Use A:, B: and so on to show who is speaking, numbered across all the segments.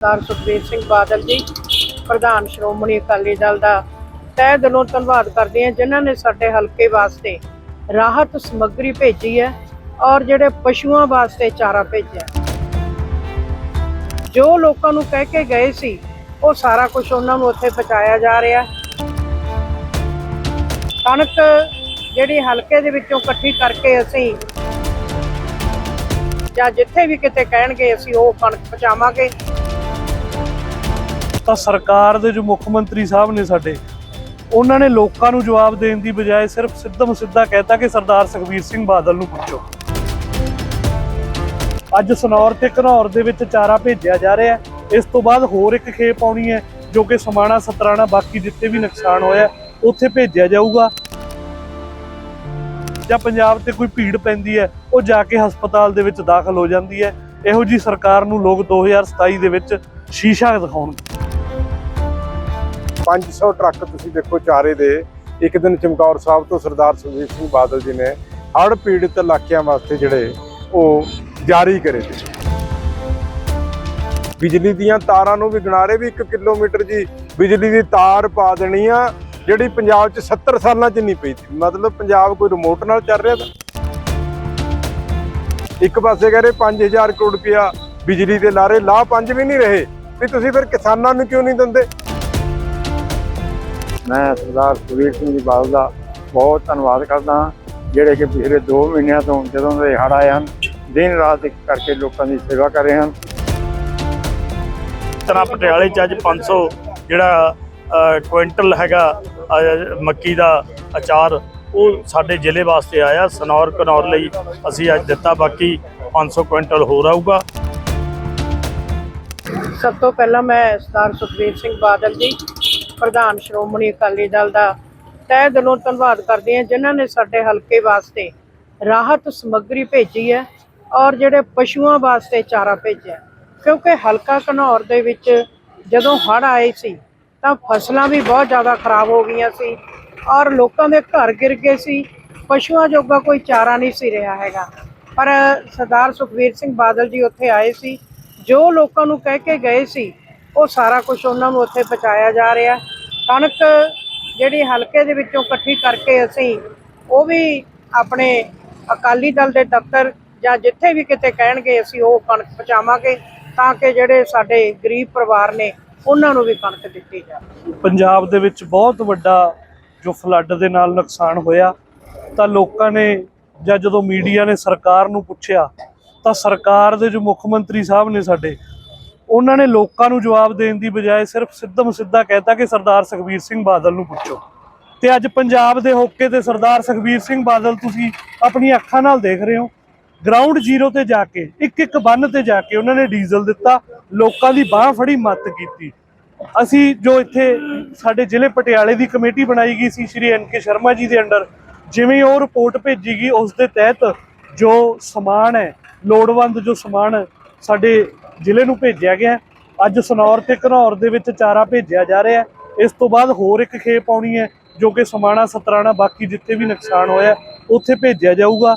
A: ਸਰਦਾਰ ਸੁਖਬੀਰ ਸਿੰਘ ਬਾਦਲ ਜੀ, ਪ੍ਰਧਾਨ ਸ਼੍ਰੋਮਣੀ ਅਕਾਲੀ ਦਲ ਦਾ ਤਹਿ ਦਿਲੋਂ ਧੰਨਵਾਦ ਕਰਦੇ ਹਾਂ, ਜਿਨ੍ਹਾਂ ਨੇ ਸਾਡੇ ਹਲਕੇ ਵਾਸਤੇ ਰਾਹਤ ਸਮੱਗਰੀ ਭੇਜੀ ਹੈ ਔਰ ਜਿਹੜੇ ਪਸ਼ੂਆਂ ਵਾਸਤੇ ਚਾਰਾ ਭੇਜਿਆ ਜੋ ਲੋਕਾਂ ਨੂੰ ਕਹਿ ਕੇ ਗਏ ਸੀ, ਉਹ ਸਾਰਾ ਕੁਝ ਉਹਨਾਂ ਨੂੰ ਉੱਥੇ ਪਹੁੰਚਾਇਆ ਜਾ ਰਿਹਾ ਕਣਕ ਜਿਹੜੀ ਹਲਕੇ ਦੇ ਵਿੱਚੋਂ ਇਕੱਠੀ ਕਰਕੇ ਅਸੀਂ ਜਾਂ ਜਿੱਥੇ ਵੀ ਕਿਤੇ ਕਹਿਣਗੇ, ਅਸੀਂ ਉਹ ਕਣਕ ਪਹੁੰਚਾਵਾਂਗੇ।
B: ਤਾਂ ਸਰਕਾਰ ਦੇ ਜੋ ਮੁੱਖ ਮੰਤਰੀ ਸਾਹਿਬ ਨੇ ਸਾਡੇ, ਉਹਨਾਂ ਨੇ ਲੋਕਾਂ ਨੂੰ ਜਵਾਬ ਦੇਣ ਦੀ ਬਜਾਏ ਸਿਰਫ ਸਿੱਧਮ ਸਿੱਧਾ ਕਹਿਤਾ ਕਿ ਸਰਦਾਰ ਸੁਖਬੀਰ ਸਿੰਘ ਬਾਦਲ ਨੂੰ ਪੁੱਛੋ। ਅੱਜ ਸਨੌਰ ਤੇ ਘਨੌਰ ਦੇ ਵਿੱਚ ਚਾਰਾ ਭੇਜਿਆ ਜਾ ਰਿਹਾ ਇਸ ਤੋਂ ਬਾਅਦ ਹੋਰ ਇੱਕ ਖੇਪ ਆਉਣੀ ਹੈ, ਜੋ ਕਿ ਸਮਾਣਾ ਸਤਰਾਣਾ ਬਾਕੀ ਜਿੱਥੇ ਵੀ ਨੁਕਸਾਨ ਹੋਇਆ, ਉੱਥੇ ਭੇਜਿਆ ਜਾਊਗਾ। ਜਾਂ ਪੰਜਾਬ ਤੇ ਕੋਈ ਭੀੜ ਪੈਂਦੀ ਹੈ, ਉਹ ਜਾ ਕੇ ਹਸਪਤਾਲ ਦੇ ਵਿੱਚ ਦਾਖਲ ਹੋ ਜਾਂਦੀ ਹੈ। ਇਹੋ ਜੀ ਸਰਕਾਰ ਨੂੰ ਲੋਕ 2027 ਦੇ ਵਿੱਚ ਸ਼ੀਸ਼ਾ ਦਿਖਾਉਣਗੇ।
C: 500 ਟਰੱਕ ਤੁਸੀਂ ਦੇਖੋ ਚਾਰੇ ਦੇ। ਇੱਕ ਦਿਨ ਚਮਕੌਰ ਸਾਹਿਬ ਤੋਂ ਸਰਦਾਰ ਸੁਖਬੀਰ ਸਿੰਘ ਬਾਦਲ ਜੀ ਨੇ ਹੜ੍ਹ ਪੀੜਤ ਇਲਾਕਿਆਂ ਵਾਸਤੇ ਜਿਹੜੇ ਉਹ ਜਾਰੀ ਕਰੇ ਤੇ ਬਿਜਲੀ ਦੀਆਂ ਤਾਰਾਂ ਨੂੰ ਵੀ ਗਿਣਾਰੇ ਵੀ 1 ਕਿਲੋਮੀਟਰ ਜੀ ਬਿਜਲੀ ਦੀ ਤਾਰ ਪਾ ਦੇਣੀ ਆ, ਜਿਹੜੀ ਪੰਜਾਬ 'ਚ 70 ਸਾਲਾਂ 'ਚ ਨਹੀਂ ਪਈ ਸੀ। ਮਤਲਬ ਪੰਜਾਬ ਕੋਈ ਰਿਮੋਟ ਨਾਲ ਚੱਲ ਰਿਹਾ ਤਾਂ। ਇੱਕ ਪਾਸੇ ਕਹ ਰਹੇ 5000 ਕਰੋੜ ਰੁਪਇਆ ਬਿਜਲੀ ਦੇ ਲਾਰੇ, ਲਾਹ ਪੰਜ ਵੀ ਨਹੀਂ ਰਹੇ। ਵੀ ਤੁਸੀਂ ਫਿਰ ਕਿਸਾਨਾਂ ਨੂੰ ਕਿਉਂ ਨਹੀਂ ਦਿੰਦੇ?
D: ਮੈਂ ਸਰਦਾਰ ਸੁਖਬੀਰ ਸਿੰਘ ਜੀ ਬਾਦਲ ਦਾ ਬਹੁਤ ਧੰਨਵਾਦ ਕਰਦਾ ਹਾਂ ਜਿਹੜੇ ਕਿ ਪਿਛਲੇ 2 ਮਹੀਨਿਆਂ ਤੋਂ ਜਦੋਂ ਦੇ ਹੜ੍ਹ ਆਏ ਹਨ ਦਿਨ ਰਾਤ ਇੱਕ ਕਰਕੇ ਲੋਕਾਂ ਦੀ ਸੇਵਾ ਕਰ ਰਹੇ ਹਨ।
E: ਤਰ੍ਹਾਂ ਪਟਿਆਲੇ ਚ ਅੱਜ 500 ਜਿਹੜਾ ਕੁਇੰਟਲ ਹੈਗਾ ਮੱਕੀ ਦਾ ਅਚਾਰ ਉਹ ਸਾਡੇ ਜ਼ਿਲ੍ਹੇ ਵਾਸਤੇ ਆਇਆ ਸਨੌਰ ਕਨੌਰ ਲਈ ਅਸੀਂ ਅੱਜ ਦਿੱਤਾ ਬਾਕੀ 500 ਕੁਇੰਟਲ ਹੋਰ ਆਊਗਾ।
A: ਸਭ ਤੋਂ ਪਹਿਲਾਂ ਮੈਂ ਸਰਦਾਰ ਸੁਖਬੀਰ ਸਿੰਘ ਬਾਦਲ ਜੀ ਪ੍ਰਧਾਨ ਸ਼੍ਰੋਮਣੀ ਅਕਾਲੀ ਦਲ ਦਾ ਤਹਿ ਦਿਲੋਂ ਧੰਨਵਾਦ ਕਰਦੇ ਹਾਂ, ਜਿਨ੍ਹਾਂ ਨੇ ਸਾਡੇ ਹਲਕੇ ਵਾਸਤੇ ਰਾਹਤ ਸਮੱਗਰੀ ਭੇਜੀ ਹੈ ਔਰ ਜਿਹੜੇ ਪਸ਼ੂਆਂ ਵਾਸਤੇ ਚਾਰਾ ਭੇਜਿਆ ਕਿਉਂਕਿ ਹਲਕਾ ਘਨੌਰ ਦੇ ਵਿੱਚ ਜਦੋਂ ਹੜ੍ਹ ਆਏ ਸੀ, ਤਾਂ ਫਸਲਾਂ ਵੀ ਬਹੁਤ ਜ਼ਿਆਦਾ ਖਰਾਬ ਹੋ ਗਈਆਂ ਸੀ ਔਰ ਲੋਕਾਂ ਦੇ ਘਰ ਗਿਰ ਗਏ ਸੀ। ਪਸ਼ੂਆਂ ਜੋਗਾ ਕੋਈ ਚਾਰਾ ਨਹੀਂ ਸੀ ਰਿਹਾ ਹੈਗਾ। ਪਰ ਸਰਦਾਰ ਸੁਖਬੀਰ ਸਿੰਘ ਬਾਦਲ ਜੀ ਉੱਥੇ ਆਏ ਸੀ, ਜੋ ਲੋਕਾਂ ਨੂੰ ਕਹਿ ਕੇ ਗਏ ਸੀ ਉਹ ਸਾਰਾ ਕੁਝ ਉਹਨਾਂ ਨੂੰ ਉੱਥੇ ਪਹੁੰਚਾਇਆ ਜਾ ਰਿਹਾ। ਕਣਕ ਜਿਹੜੀ ਹਲਕੇ ਦੇ ਵਿੱਚੋਂ ਇਕੱਠੀ ਕਰਕੇ ਅਸੀਂ ਉਹ ਵੀ ਆਪਣੇ ਅਕਾਲੀ ਦਲ ਦੇ ਦਫ਼ਤਰ ਜਾਂ ਜਿੱਥੇ ਵੀ ਕਿਤੇ ਕਹਿਣਗੇ ਅਸੀਂ ਉਹ ਕਣਕ ਪਹੁੰਚਾਵਾਂਗੇ ਤਾਂ ਕਿ ਜਿਹੜੇ ਸਾਡੇ ਗਰੀਬ ਪਰਿਵਾਰ ਨੇ ਉਹਨਾਂ ਨੂੰ ਵੀ ਕਣਕ ਦਿੱਤੀ ਜਾਵੇ।
B: ਪੰਜਾਬ ਦੇ ਵਿੱਚ ਬਹੁਤ ਵੱਡਾ ਜੋ ਫਲੱਡ ਦੇ ਨਾਲ ਨੁਕਸਾਨ ਹੋਇਆ, ਤਾਂ ਲੋਕਾਂ ਨੇ ਜਾਂ ਜਦੋਂ ਮੀਡੀਆ ਨੇ ਸਰਕਾਰ ਨੂੰ ਪੁੱਛਿਆ, ਤਾਂ ਸਰਕਾਰ ਦੇ ਜੋ ਮੁੱਖ ਮੰਤਰੀ ਸਾਹਿਬ ਨੇ ਸਾਡੇ ਉਹਨਾਂ ਨੇ ਲੋਕਾਂ ਨੂੰ ਜਵਾਬ ਦੇਣ ਦੀ ਬਜਾਏ ਸਿਰਫ ਸਿੱਧਮ ਸਿੱਧਾ ਕਹਿਤਾ ਕਿ ਸਰਦਾਰ ਸੁਖਬੀਰ ਸਿੰਘ ਬਾਦਲ ਨੂੰ ਪੁੱਛੋ। ਤੇ ਅੱਜ ਪੰਜਾਬ ਦੇ ਹੋਕੇ ਤੇ ਸਰਦਾਰ ਸੁਖਬੀਰ ਸਿੰਘ ਬਾਦਲ ਤੁਸੀਂ ਆਪਣੀ ਅੱਖਾਂ ਨਾਲ ਦੇਖ ਰਹੇ ਹੋ। ਗਰਾਊਂਡ ਜ਼ੀਰੋ ਤੇ ਜਾ ਕੇ ਇੱਕ ਇੱਕ ਬੰਨ ਤੇ ਜਾ ਕੇ ਉਹਨਾਂ ਨੇ ਡੀਜ਼ਲ ਦਿੱਤਾ, ਲੋਕਾਂ ਦੀ ਬਾਹ ਫੜੀ, ਮੱਤ ਕੀਤੀ। ਅਸੀਂ ਜੋ ਇੱਥੇ ਸਾਡੇ ਜ਼ਿਲ੍ਹੇ ਪਟਿਆਲੇ ਦੀ ਕਮੇਟੀ ਬਣਾਈ ਗਈ ਸੀ ਸ਼੍ਰੀ ਐਨ ਕੇ ਸ਼ਰਮਾ ਜੀ ਦੇ ਅੰਡਰ, ਜਿਵੇਂ ਉਹ ਰਿਪੋਰਟ ਭੇਜੀ ਗਈ, ਉਸ ਦੇ ਤਹਿਤ ਜੋ ਸਮਾਨ ਹੈ, ਲੋੜਵੰਦ ਜੋ ਸਮਾਨ ਸਾਡੇ ਜ਼ਿਲ੍ਹੇ ਨੂੰ ਭੇਜਿਆ ਗਿਆ ਅੱਜ ਸਨੌਰ ਤੇ ਘਨੌਰ ਦੇ ਵਿੱਚ ਚਾਰਾ ਭੇਜਿਆ ਜਾ ਰਿਹਾ ਇਸ ਤੋਂ ਬਾਅਦ ਹੋਰ ਇੱਕ ਖੇਪ ਆਉਣੀ ਹੈ, ਜੋ ਕਿ ਸਮਾਣਾ, ਸਤਰਾਣਾ, ਬਾਕੀ ਜਿੱਥੇ ਵੀ ਨੁਕਸਾਨ ਹੋਇਆ, ਉੱਥੇ ਭੇਜਿਆ ਜਾਊਗਾ।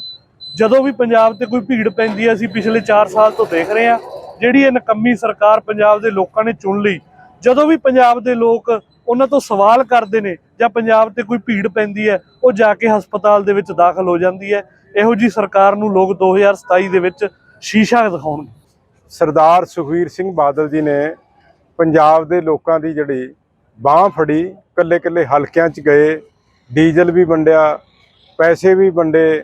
B: ਜਦੋਂ ਵੀ ਪੰਜਾਬ ਤੇ ਕੋਈ ਭੀੜ ਪੈਂਦੀ ਹੈ, ਅਸੀਂ ਪਿਛਲੇ 4 ਸਾਲ ਤੋਂ ਦੇਖ ਰਹੇ ਹਾਂ, ਜਿਹੜੀ ਇਹ ਨਕੰਮੀ ਸਰਕਾਰ ਪੰਜਾਬ ਦੇ ਲੋਕਾਂ ਨੇ ਚੁਣ ਲਈ, ਜਦੋਂ ਵੀ ਪੰਜਾਬ ਦੇ ਲੋਕ ਉਹਨਾਂ ਤੋਂ ਸਵਾਲ ਕਰਦੇ ਨੇ, ਜਾਂ ਪੰਜਾਬ ਤੇ ਕੋਈ ਭੀੜ ਪੈਂਦੀ ਹੈ, ਉਹ ਜਾ ਕੇ ਹਸਪਤਾਲ ਦੇ ਵਿੱਚ ਦਾਖਲ ਹੋ ਜਾਂਦੀ ਹੈ। ਇਹੋ ਜੀ ਸਰਕਾਰ ਨੂੰ ਲੋਕ 2027 ਦੇ ਵਿੱਚ ਸ਼ੀਸ਼ਾ ਦਿਖਾਉਣਗੇ।
C: ਸਰਦਾਰ ਸੁਖਵੀਰ ਸਿੰਘ ਬਾਦਲ ਜੀ ਨੇ ਪੰਜਾਬ ਦੇ ਲੋਕਾਂ ਦੀ ਜਿਹੜੀ ਬਾਹ ਫੜੀ ਕੱਲੇ ਕੱਲੇ ਹਲਕਿਆਂ 'ਚ ਗਏ, ਡੀਜ਼ਲ ਵੀ ਵੰਡਿਆ, ਪੈਸੇ ਵੀ ਵੰਡੇ,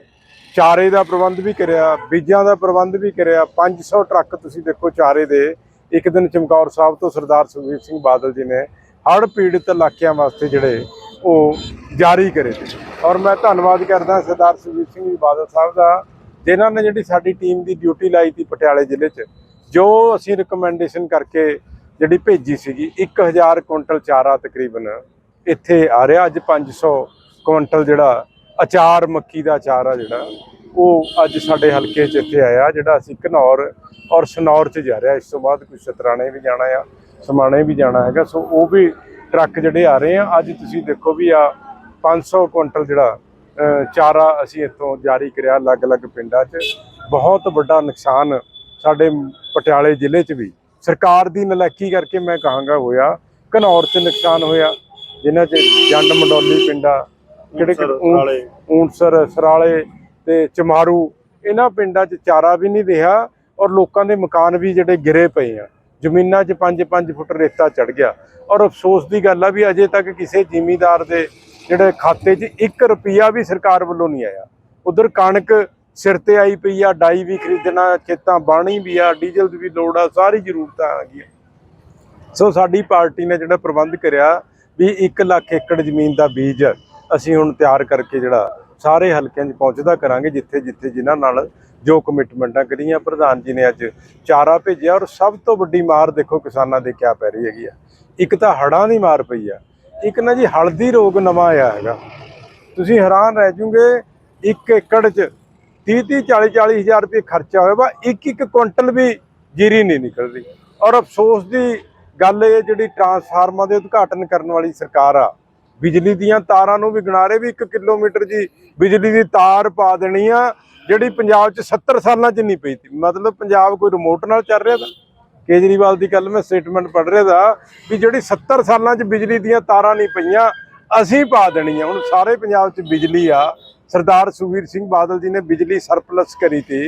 C: ਚਾਰੇ ਦਾ ਪ੍ਰਬੰਧ ਵੀ ਕਰਿਆ, ਬੀਜਾਂ ਦਾ ਪ੍ਰਬੰਧ ਵੀ ਕਰਿਆ 500 ਟਰੱਕ ਤੁਸੀਂ ਦੇਖੋ ਚਾਰੇ ਦੇ, ਇੱਕ ਦਿਨ ਚਮਕੌਰ ਸਾਹਿਬ ਤੋਂ ਸਰਦਾਰ ਸੁਖਵੀਰ ਸਿੰਘ ਬਾਦਲ ਜੀ ਨੇ ਹੜ੍ਹ ਪੀੜਤ ਇਲਾਕਿਆਂ ਵਾਸਤੇ ਜਿਹੜੇ ਉਹ ਜਾਰੀ ਕਰੇ ਤੇ। ਔਰ ਮੈਂ ਧੰਨਵਾਦ ਕਰਦਾ ਸਰਦਾਰ ਸੁਖਵੀਰ ਸਿੰਘ ਜੀ ਬਾਦਲ ਸਾਹਿਬ ਦਾ, ਜਿਨ੍ਹਾਂ ਨੇ ਜਿਹੜੀ ਸਾਡੀ ਟੀਮ ਦੀ ਡਿਊਟੀ ਲਾਈ ਸੀ ਪਟਿਆਲੇ ਜ਼ਿਲ੍ਹੇ 'ਚ। ਜੋ ਅਸੀਂ ਰਿਕਮੈਂਡੇਸ਼ਨ ਕਰਕੇ ਜਿਹੜੀ ਭੇਜੀ ਸੀਗੀ 1000 ਕੁਇੰਟਲ ਚਾਰਾ ਤਕਰੀਬਨ ਇੱਥੇ ਆ ਰਿਹਾ। ਅੱਜ 500 ਕੁਇੰਟਲ ਜਿਹੜਾ ਅਚਾਰ ਮੱਕੀ ਦਾ ਅਚਾਰ ਆ ਜਿਹੜਾ, ਉਹ ਅੱਜ ਸਾਡੇ ਹਲਕੇ 'ਚ ਇੱਥੇ ਆਇਆ, ਜਿਹੜਾ ਅਸੀਂ ਘਨੌਰ ਔਰ ਸਨੌਰ 'ਚ ਜਾ ਰਿਹਾ। ਇਸ ਤੋਂ ਬਾਅਦ ਕੁਝ ਸਤਰਾਣੇ ਵੀ ਜਾਣਾ ਆ, ਸਮਾਣੇ ਵੀ ਜਾਣਾ ਹੈਗਾ। ਸੋ ਉਹ ਵੀ ਟਰੱਕ ਜਿਹੜੇ ਆ ਰਹੇ ਆ। ਅੱਜ ਤੁਸੀਂ ਦੇਖੋ ਵੀ ਆ 500 ਕੁਇੰਟਲ ਜਿਹੜਾ ਚਾਰਾ ਅਸੀਂ ਇੱਥੋਂ ਜਾਰੀ ਕਰਿਆ। ਅਲੱਗ-ਅਲੱਗ ਪਿੰਡਾਂ 'ਚ। ਬਹੁਤ ਵੱਡਾ ਨੁਕਸਾਨ ਸਾਡੇ ਪਟਿਆਲੇ ਜ਼ਿਲ੍ਹੇ 'ਚ ਵੀ। ਸਰਕਾਰ ਦੀ ਨਲਾਇਕੀ ਕਰਕੇ ਮੈਂ ਕਹਾਂਗਾ ਹੋਇਆ ਘਨੌਰ 'ਚ ਨੁਕਸਾਨ ਹੋਇਆ ਜਿਨ੍ਹਾਂ 'ਚ ਜੰਡ ਮੰਡੋਲੀ ਪਿੰਡਾ ਕਿਹੜੇ
E: ਊਂਸਰ,
C: ਊਂ-
E: ਸਰਾਲੇ।
C: ਊਂਸਰ ਸਰਾਲੇ ਤੇ ਚਮਾਰੂ ਇਹਨਾਂ ਪਿੰਡਾਂ 'ਚ ਚਾਰਾ ਵੀ ਨਹੀਂ ਰਿਹਾ ਔਰ ਲੋਕਾਂ ਦੇ ਮਕਾਨ ਵੀ ਜਿਹੜੇ ਗਿਰੇ ਪਏ ਆ। ਜ਼ਮੀਨਾਂ 'ਚ 5-5 ਫੁੱਟ ਰੇਤਾ ਚੜ ਗਿਆ। ਔਰ ਅਫਸੋਸ ਦੀ ਗੱਲ ਆ ਵੀ ਅਜੇ ਤੱਕ ਕਿਸੇ ਜ਼ਿਮੀਂਦਾਰ ਦੇ ਜਿਹੜੇ ਖਾਤੇ 'ਚ 1 ਰੁਪਿਆ ਵੀ ਸਰਕਾਰ ਵੱਲੋਂ ਨਹੀਂ ਆਇਆ। ਉਧਰ ਕਣਕ ਸਿਰ ਤੇ ਆਈ ਪਈ ਆ, ਡਾਈ ਵੀ ਖਰੀਦਣਾ, ਖੇਤਾਂ ਬਾਣੀ ਵੀ ਆ, ਡੀਜ਼ਲ ਦੀ ਵੀ ਲੋੜ ਆ, ਸਾਰੀ ਜ਼ਰੂਰਤਾਂ ਆ ਗਈਆਂ। ਸੋ ਸਾਡੀ ਪਾਰਟੀ ਨੇ ਜਿਹੜਾ ਪ੍ਰਬੰਧ ਕਰਿਆ ਵੀ 1 ਲੱਖ ਏਕੜ ਜ਼ਮੀਨ ਦਾ ਬੀਜ ਅਸੀਂ ਹੁਣ ਤਿਆਰ ਕਰਕੇ ਜਿਹੜਾ ਸਾਰੇ ਹਲਕਿਆਂ 'ਚ ਪਹੁੰਚਦਾ ਕਰਾਂਗੇ, ਜਿੱਥੇ ਜਿੱਥੇ ਜਿਨ੍ਹਾਂ ਨਾਲ ਜੋ ਕਮਿਟਮੈਂਟਾਂ ਕਰੀਆਂ। ਪ੍ਰਧਾਨ ਜੀ ਨੇ ਅੱਜ ਚਾਰਾ ਭੇਜਿਆ ਔਰ ਸਭ ਤੋਂ ਵੱਡੀ ਮਾਰ ਦੇਖੋ ਕਿਸਾਨਾਂ ਦੇ ਕਿਆ ਪੈ ਰਹੀ ਹੈਗੀ ਆ। ਇੱਕ ਤਾਂ ਹੜਾਂ ਦੀ ਮਾਰ ਪਈ ਆ। ਇੱਕ ਨਾ ਜੀ ਹਲਦੀ ਰੋਗ ਨਵਾਂ ਆਇਆ ਹੈਗਾ। ਤੁਸੀਂ ਹੈਰਾਨ ਰਹਿ ਜੂਗੇ, ਇੱਕ ਏਕੜ 'ਚ 30 30 40 40 ਹਜ਼ਾਰ ਰੁਪਏ ਖਰਚਾ ਹੋਇਆ ਵਾ ਇੱਕ ਇੱਕ ਕੁਇੰਟਲ ਵੀ ਜੀਰੀ ਨਹੀਂ ਨਿਕਲਦੀ। ਔਰ ਅਫਸੋਸ ਦੀ ਗੱਲ ਇਹ ਜਿਹੜੀ ਟਰਾਂਸਫਾਰਮਰਾਂ ਦੇ ਉਦਘਾਟਨ ਕਰਨ ਵਾਲੀ ਸਰਕਾਰ ਆ, ਬਿਜਲੀ ਦੀਆਂ ਤਾਰਾਂ ਨੂੰ ਵੀ ਗਿਣਾ ਰਹੇ ਵੀ 1 ਕਿਲੋਮੀਟਰ ਜੀ, ਬਿਜਲੀ ਦੀ ਤਾਰ ਪਾ ਦੇਣੀ ਆ, ਜਿਹੜੀ ਪੰਜਾਬ 'ਚ 70 ਸਾਲਾਂ 'ਚ ਨਹੀਂ ਪਈ ਤੀ ਮਤਲਬ ਪੰਜਾਬ ਕੋਈ ਰਿਮੋਟ ਨਾਲ ਚੱਲ ਰਿਹਾ ਤਾਂ? ਕੇਜਰੀਵਾਲ ਦੀ ਕੱਲ ਮੈਂ ਸਟੇਟਮੈਂਟ ਪੜ੍ਹ ਰਿਹਾ ਦਾ ਵੀ ਜਿਹੜੀ 70 ਸਾਲਾਂ 'ਚ ਬਿਜਲੀ ਦੀਆਂ ਤਾਰਾਂ ਨਹੀਂ ਪਈਆਂ, ਅਸੀਂ ਪਾ ਦੇਣੀ ਆ ਹੁਣ ਸਾਰੇ ਪੰਜਾਬ 'ਚ ਬਿਜਲੀ ਆ ਸਰਦਾਰ ਸੁਖਬੀਰ ਸਿੰਘ ਬਾਦਲ ਜੀ ਨੇ ਬਿਜਲੀ ਸਰਪਲਸ ਕਰੀ ਤੀ।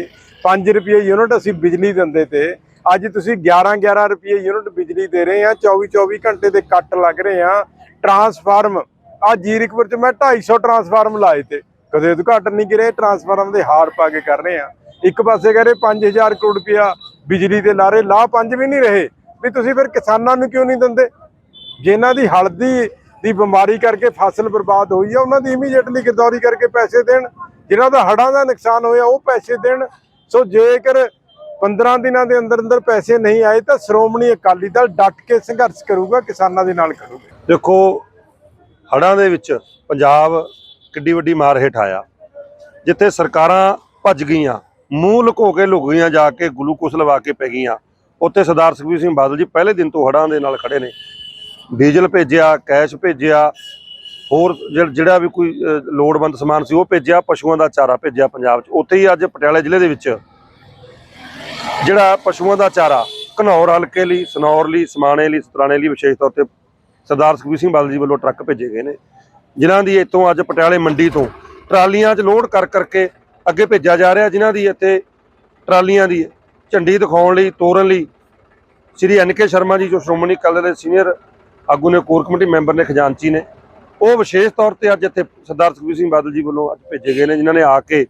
C: 5 ਰੁਪਏ ਯੂਨਿਟ ਅਸੀਂ ਬਿਜਲੀ ਦਿੰਦੇ ਤੇ। ਅੱਜ ਤੁਸੀਂ 11 11 ਰੁਪਏ ਯੂਨਿਟ ਬਿਜਲੀ ਦੇ ਰਹੇ ਆ 24 24 ਘੰਟੇ ਦੇ ਕੱਟ ਲੱਗ ਰਹੇ ਆ। ਟਰਾਂਸਫਾਰਮ ਆ ਜੀਰਕਪੁਰ 'ਚ ਮੈਂ 250 ਟਰਾਂਸਫਾਰਮ ਲਾਏ ਤੇ। ਕਦੇ ਉਦਘਾਟਨ ਨਹੀਂ ਕਰੇ ਟਰਾਂਸਫਾਰਮ ਦੇ ਹਾਰ ਪਾ ਕੇ ਕਰ ਰਹੇ ਆ। ਇੱਕ ਪਾਸੇ ਕਹ ਰਹੇ 5000 ਕਰੋੜ ਰੁਪਇਆ ਬਿਜਲੀ ਦੇ ਲਾਰੇ ਲਾ ਪੰਜ ਵੀ ਨਹੀਂ ਰਹੇ। ਵੀ ਤੁਸੀਂ ਫਿਰ ਕਿਸਾਨਾਂ ਨੂੰ ਕਿਉਂ ਨਹੀਂ ਦਿੰਦੇ? ਜਿਨ੍ਹਾਂ ਦੀ ਹਲਦੀ ਦੀ ਬਿਮਾਰੀ ਕਰਕੇ ਫਸਲ ਬਰਬਾਦ ਹੋਈ ਆ, ਉਹਨਾਂ ਦੀ ਇਮੀਡੀਏਟਲੀ ਗਿਰਦੌਰੀ ਕਰਕੇ ਪੈਸੇ ਦੇਣ, ਜਿਨ੍ਹਾਂ ਦਾ ਹੜਾਂ ਦਾ ਨੁਕਸਾਨ ਹੋਇਆ, ਉਹ ਪੈਸੇ ਦੇਣ। ਸੋ ਜੇਕਰ 15 ਦਿਨਾਂ ਦੇ ਅੰਦਰ ਅੰਦਰ ਪੈਸੇ ਨਹੀਂ ਆਏ, ਤਾਂ ਸ਼੍ਰੋਮਣੀ ਅਕਾਲੀ ਦਲ ਡਟ ਕੇ ਸੰਘਰਸ਼ ਕਰੂਗਾ, ਕਿਸਾਨਾਂ ਦੇ ਨਾਲ ਕਰੂਗਾ।
F: ਦੇਖੋ, ਹੜ੍ਹਾਂ ਦੇ ਵਿੱਚ ਪੰਜਾਬ ਕਿੱਡੀ ਵੱਡੀ ਮਾਰ ਹੇਠ ਆਇਆ। ਜਿੱਥੇ ਸਰਕਾਰਾਂ ਭੱਜ ਗਈਆਂ, ਮੂੰਹ ਲੁਕੋ ਕੇ ਲੁਕ ਗਈਆਂ, ਜਾ ਕੇ ਗਲੂਕੋਸ ਲਵਾ ਕੇ ਪੈ ਗਈਆਂ। ਉੱਥੇ ਸਰਦਾਰ ਸੁਖਬੀਰ ਸਿੰਘ ਬਾਦਲ ਜੀ ਪਹਿਲੇ ਦਿਨ ਤੋਂ ਹੜ੍ਹਾਂ ਦੇ ਨਾਲ ਖੜੇ ਨੇ। ਡੀਜ਼ਲ ਭੇਜਿਆ, ਕੈਸ਼ ਭੇਜਿਆ, ਹੋਰ ਜਿਹ- ਜਿਹੜਾ ਵੀ ਕੋਈ ਲੋੜਵੰਦ ਸਮਾਨ ਸੀ ਉਹ ਭੇਜਿਆ, ਪਸ਼ੂਆਂ ਦਾ ਚਾਰਾ ਭੇਜਿਆ ਪੰਜਾਬ 'ਚ। ਉੱਥੇ ਹੀ ਅੱਜ ਪਟਿਆਲਾ ਜ਼ਿਲ੍ਹੇ ਦੇ ਵਿੱਚ ਜਿਹੜਾ ਪਸ਼ੂਆਂ ਦਾ ਚਾਰਾ, ਘਨੌਰ ਹਲਕੇ ਲਈ, ਸਨੌਰ ਲਈ, ਸਮਾਣੇ ਲਈ, ਸਤਰਾਣੇ ਲਈ ਵਿਸ਼ੇਸ਼ ਤੌਰ ਤੇ ਸਰਦਾਰ ਸੁਖਬੀਰ ਸਿੰਘ ਬਾਦਲ ਜੀ ਵੱਲੋਂ ਟਰੱਕ ਭੇਜੇ ਗਏ ਨੇ, ਜਿਨ੍ਹਾਂ ਦੀ ਇੱਥੋਂ ਅੱਜ ਪਟਿਆਲੇ ਮੰਡੀ ਤੋਂ ਟਰਾਲੀਆਂ 'ਚ ਲੋਡ ਕਰ ਕਰਕੇ ਅੱਗੇ ਭੇਜਿਆ ਜਾ ਰਿਹਾ, ਜਿਨ੍ਹਾਂ ਦੀ ਇੱਥੇ ਟਰਾਲੀਆਂ ਦੀ ਝੰਡੀ ਦਿਖਾਉਣ ਲਈ, ਤੋਰਨ ਲਈ ਸ਼੍ਰੀ ਐਨ ਕੇ ਸ਼ਰਮਾ ਜੀ, ਜੋ ਸ਼੍ਰੋਮਣੀ ਅਕਾਲੀ ਦਲ ਦੇ ਸੀਨੀਅਰ ਆਗੂ ਨੇ ਕੋਰ ਕਮੇਟੀ ਮੈਂਬਰ ਨੇ ਖਜ਼ਾਨਚੀ ਨੇ। ਉਹ ਵਿਸ਼ੇਸ਼ ਤੌਰ ਤੇ ਅੱਜ ਇੱਥੇ ਸਰਦਾਰ ਸੁਖਬੀਰ ਸਿੰਘ ਬਾਦਲ ਜੀ ਵੱਲੋਂ ਅੱਜ ਭੇਜੇ ਗਏ ਨੇ, ਜਿਨ੍ਹਾਂ ਨੇ ਆ ਕੇ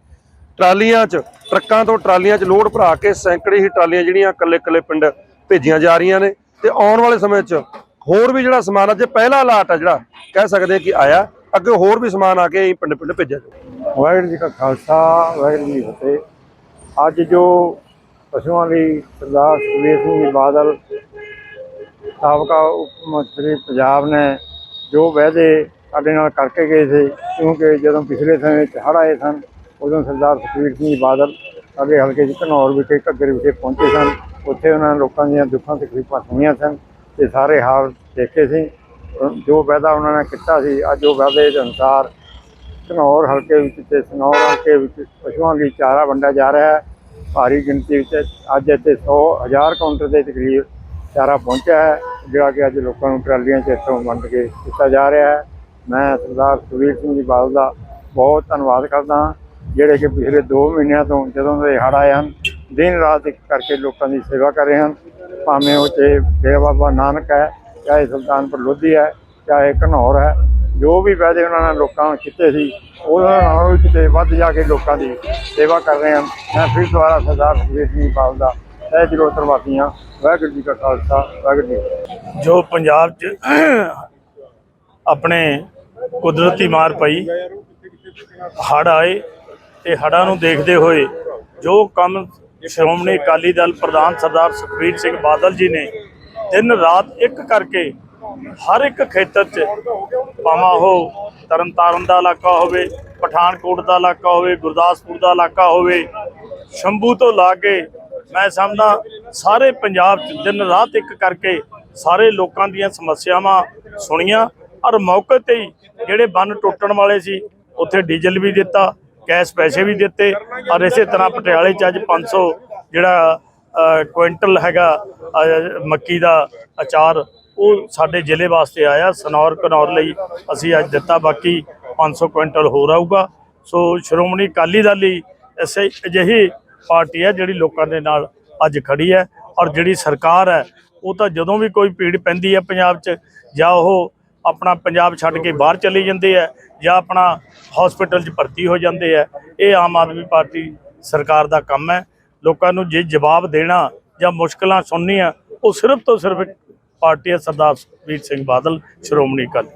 F: ਟਰਾਲੀਆਂ 'ਚ, ਟਰੱਕਾਂ ਤੋਂ ਟਰਾਲੀਆਂ 'ਚ ਲੋਡ ਭਰਾ ਕੇ ਸੈਂਕੜੇ ਹੀ ਟਰਾਲੀਆਂ ਜਿਹੜੀਆਂ ਇਕੱਲੇ-ਇਕੱਲੇ ਪਿੰਡ ਭੇਜੀਆਂ ਜਾ ਰਹੀਆਂ ਨੇ। ਤੇ ਆਉਣ ਵਾਲੇ ਸਮੇਂ 'ਚ ਹੋਰ ਵੀ ਜਿਹੜਾ ਸਮਾਨ ਅੱਜ ਪਹਿਲਾ ਲਾਟ ਆ ਜਿਹੜਾ, ਕਹਿ ਸਕਦੇ ਕਿ ਆਇਆ, ਅੱਗੇ ਹੋਰ ਵੀ ਸਮਾਨ ਆ ਕੇ ਪਿੰਡ ਪਿੰਡ ਭੇਜਿਆ ਜਾਊ।
D: ਵਾਹਿਗੁਰੂ ਜੀ ਕਾ ਖਾਲਸਾ, ਵਾਹਿਗੁਰੂ ਜੀ ਫਤਿਹ। ਅੱਜ ਜੋ ਪਸ਼ੂਆਂ ਲਈ ਸਰਦਾਰ ਸੁਖਬੀਰ ਸਿੰਘ ਜੀ ਬਾਦਲ ਸਾਬਕਾ ਉਪ ਮੰਤਰੀ ਪੰਜਾਬ ਨੇ ਜੋ ਵਾਅਦੇ ਸਾਡੇ ਨਾਲ ਕਰਕੇ ਗਏ ਸੀ, ਕਿਉਂਕਿ ਜਦੋਂ ਪਿਛਲੇ ਸਮੇਂ ਵਿੱਚ ਹੜ੍ਹ ਆਏ ਸਨ, ਉਦੋਂ ਸਰਦਾਰ ਸੁਖਬੀਰ ਸਿੰਘ ਬਾਦਲ ਸਾਡੇ ਹਲਕੇ ਚ ਘਨੌਰ ਵਿਖੇ, ਘੱਗਰ ਵਿਖੇ ਪਹੁੰਚੇ ਸਨ। ਉੱਥੇ ਉਹਨਾਂ ਨੇ ਲੋਕਾਂ ਦੀਆਂ ਦੁੱਖਾਂ, ਤਕਲੀਫਾਂ ਸੁਣੀਆਂ ਸਨ ਤੇ ਸਾਰੇ ਹਾਲ ਦੇਖੇ ਸੀ। ਜੋ ਵਾਅਦਾ ਉਹਨਾਂ ਨੇ ਕੀਤਾ ਸੀ, ਅੱਜ ਉਹ ਵਾਅਦੇ ਦੇ ਅਨੁਸਾਰ ਘਨੌਰ ਹਲਕੇ ਵਿੱਚ ਤੇ ਸਨੌਰ ਹਲਕੇ ਵਿੱਚ ਪਸ਼ੂਆਂ ਲਈ ਚਾਰਾ ਵੰਡਿਆ ਜਾ ਰਿਹਾ ਹੈ। ਭਾਰੀ ਗਿਣਤੀ ਵਿੱਚ ਅੱਜ ਇੱਥੇ 100 ਹਜ਼ਾਰ ਕਾਊਂਟਰ ਦੇ ਤਕਰੀਬ ਚਾਰਾ ਪਹੁੰਚਿਆ ਹੈ। ਜਿਹੜਾ ਕਿ ਅੱਜ ਲੋਕਾਂ ਨੂੰ ਟਰਾਲੀਆਂ 'ਚ ਇੱਥੋਂ ਵੰਡ ਕੇ ਦਿੱਤਾ ਜਾ ਰਿਹਾ ਹੈ। ਮੈਂ ਸਰਦਾਰ ਸੁਖਬੀਰ ਸਿੰਘ ਜੀ ਬਾਦਲ ਦਾ ਬਹੁਤ ਧੰਨਵਾਦ ਕਰਦਾ ਹਾਂ, ਜਿਹੜੇ ਕਿ ਪਿਛਲੇ 2 ਮਹੀਨਿਆਂ ਤੋਂ ਜਦੋਂ ਦੇ ਹੜ੍ਹ ਆਏ ਹਨ, ਦਿਨ ਰਾਤ ਇੱਕ ਕਰਕੇ ਲੋਕਾਂ ਦੀ ਸੇਵਾ ਕਰ ਰਹੇ ਹਨ। ਭਾਵੇਂ ਉਹ ਤੇ ਡੇਰਾ ਬਾਬਾ ਨਾਨਕ ਹੈ, ਚਾਹੇ ਸੁਲਤਾਨਪੁਰ ਲੋਧੀ ਹੈ, ਚਾਹੇ ਘਨੌਰ ਹੈ, ਜੋ ਵੀ ਵਾਅਦੇ ਉਹਨਾਂ ਨੇ ਲੋਕਾਂ ਨੂੰ ਕੀਤੇ ਸੀ ਉਹਨਾਂ ਨਾਲੋਂ ਵੀ ਕਿਤੇ ਵੱਧ ਜਾ ਕੇ ਲੋਕਾਂ ਦੀ ਸੇਵਾ ਕਰ ਰਹੇ ਹਨ। ਮੈਂ ਫਿਰ ਦੁਬਾਰਾ ਸਰਦਾਰ ਸੁਖਬੀਰ ਸਿੰਘ ਬਾਦਲ ਦਾ ਤਹਿ ਦਿਲੋਂ ਧੰਨਵਾਦੀ ਹਾਂ ਵਾਹਿਗੁਰੂ ਜੀ ਕਾ ਖਾਲਸਾ, ਵਾਹਿਗੁਰੂ ਜੀ
E: ਜੋ ਪੰਜਾਬ 'ਚ ਆਪਣੇ ਕੁਦਰਤੀ ਮਾਰ ਪਈ ਹੜ ਆਏ ਤੇ ਹੜ੍ਹਾਂ ਨੂੰ ਦੇਖਦੇ ਹੋਏ ਜੋ ਕੰਮ ਸ਼੍ਰੋਮਣੀ ਅਕਾਲੀ ਦਲ ਪ੍ਰਧਾਨ ਸਰਦਾਰ ਸੁਖਬੀਰ ਸਿੰਘ ਬਾਦਲ ਜੀ ਨੇ ਦਿਨ ਰਾਤ ਇੱਕ ਕਰਕੇ ਹਰ ਇੱਕ ਖੇਤਰ 'ਚ ਭਾਵੇਂ ਉਹ ਤਰਨਤਾਰਨ ਦਾ ਇਲਾਕਾ ਹੋਵੇ, ਪਠਾਨਕੋਟ ਦਾ ਇਲਾਕਾ ਹੋਵੇ, ਗੁਰਦਾਸਪੁਰ ਦਾ ਇਲਾਕਾ ਹੋਵੇ, ਸ਼ੰਭੂ ਤੋਂ ਲਾ ਕੇ ਮੈਂ ਸਮਝਦਾ ਸਾਰੇ ਪੰਜਾਬ 'ਚ ਦਿਨ ਰਾਤ ਇੱਕ ਕਰਕੇ ਸਾਰੇ ਲੋਕਾਂ ਦੀਆਂ ਸਮੱਸਿਆਵਾਂ ਸੁਣੀਆਂ। ਔਰ ਮੌਕੇ ਤੇ ਹੀ ਜਿਹੜੇ ਬੰਨ ਟੁੱਟਣ ਵਾਲੇ ਸੀ, ਉੱਥੇ ਡੀਜ਼ਲ ਵੀ ਦਿੱਤਾ, ਕੈਸ਼ ਪੈਸੇ ਵੀ ਦਿੱਤੇ। ਔਰ ਇਸੇ ਤਰ੍ਹਾਂ ਪਟਿਆਲੇ 'ਚ ਅੱਜ 500 ਜਿਹੜਾ ਕੁਇੰਟਲ ਹੈਗਾ ਮੱਕੀ ਦਾ ਅਚਾਰ, ਉਹ ਸਾਡੇ ਜ਼ਿਲ੍ਹੇ ਵਾਸਤੇ ਆਇਆ। ਸਨੌਰ ਕਨੌਰ ਲਈ ਅਸੀਂ ਅੱਜ ਦਿੱਤਾ, ਬਾਕੀ 500 ਕੁਇੰਟਲ ਹੋਰ ਆਊਗਾ। ਸੋ ਸ਼੍ਰੋਮਣੀ ਅਕਾਲੀ ਦਲ ਲਈ ਐਸੇ ਅਜਿਹੀ ਪਾਰਟੀ ਹੈ ਜਿਹੜੀ ਲੋਕਾਂ ਦੇ ਨਾਲ ਅੱਜ ਖੜੀ ਹੈ ਔਰ ਜਿਹੜੀ ਸਰਕਾਰ ਹੈ, ਉਹ ਤਾਂ ਜਦੋਂ ਵੀ ਕੋਈ ਪੀੜ ਪੈਂਦੀ ਹੈ ਪੰਜਾਬ 'ਚ, ਜਾਂ ਉਹ ਆਪਣਾ ਪੰਜਾਬ ਛੱਡ ਕੇ ਬਾਹਰ ਚਲੇ ਜਾਂਦੇ ਆ ਜਾਂ ਆਪਣਾ ਹਸਪੀਟਲ 'ਚ ਭਰਤੀ ਹੋ ਜਾਂਦੇ ਆ ਇਹ ਆਮ ਆਦਮੀ ਪਾਰਟੀ ਸਰਕਾਰ ਦਾ ਕੰਮ ਹੈ। ਲੋਕਾਂ ਨੂੰ ਜੇ ਜਵਾਬ ਦੇਣਾ ਜਾਂ ਮੁਸ਼ਕਲਾਂ ਸੁਣਨੀਆਂ, ਉਹ ਸਿਰਫ ਤੋਂ ਸਿਰਫ ਪਾਰਟੀ ਹੈ ਸਰਦਾਰ ਸੁਖਬੀਰ ਸਿੰਘ ਬਾਦਲ। ਸ਼੍ਰੋਮਣੀ ਅਕਾਲੀ